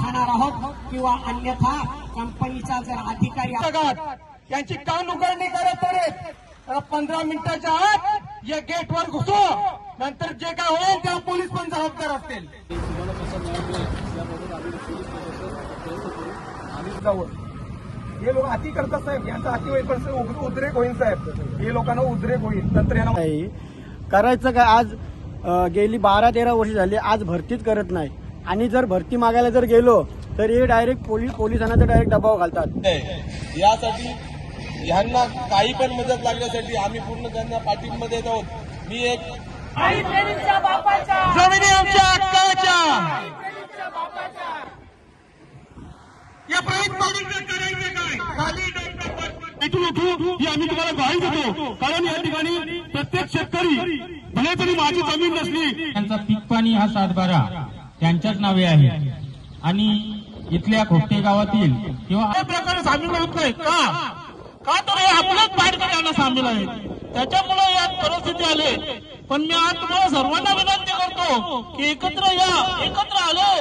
खाणार आहोत किंवा अन्यथा कंपनीचा जर अधिकारी जगात यांची कान उघडणी करत तर पंधरा मिनिटाच्या आत या गेटवर घुसो. नंतर जे काय होईल त्या पोलीस पण जबाबदार असतील. हे लोक अति करतात साहेब. यांचा अति उद्रेक होईल साहेब. हे लोकांना उद्रेक होईल नंतर यांना करायचं काय? आज गेली बारा तेरा वर्ष झाली आज भरतीच करत नाही. आणि जर भरती मागायला जर गेलो तर हे डायरेक्ट पोलीस पोलिसांना तर डायरेक्ट दबाव घालतात. यासाठी ह्यांना काही पण मदत लागण्यासाठी आम्ही पूर्ण त्यांना पाठिंबा देत आहोत. मी एक जमिनी आमच्या हक्काच्या. या प्रयोग पाडून करायचं काय? खाली डॉक्टर इथून उठू ही आम्ही तुम्हाला ग्वाही देतो. कारण या ठिकाणी प्रत्येक शेतकरी भले तरी माझी जमीन नसली त्यांचा पीक पाणी हा सातबारा. त्यांच्याच नावे आहे आणि इथल्या खोपटे गावातील किंवा प्रकारे सामील होत नाही. का? का तर हे आपल्याच पाडकडे यांना सामील आहेत. त्याच्यामुळे या परिस्थिती आले. पण मी आज तुम्हाला सर्वांना विनंती करतो की एकत्र या एकत्र आलो.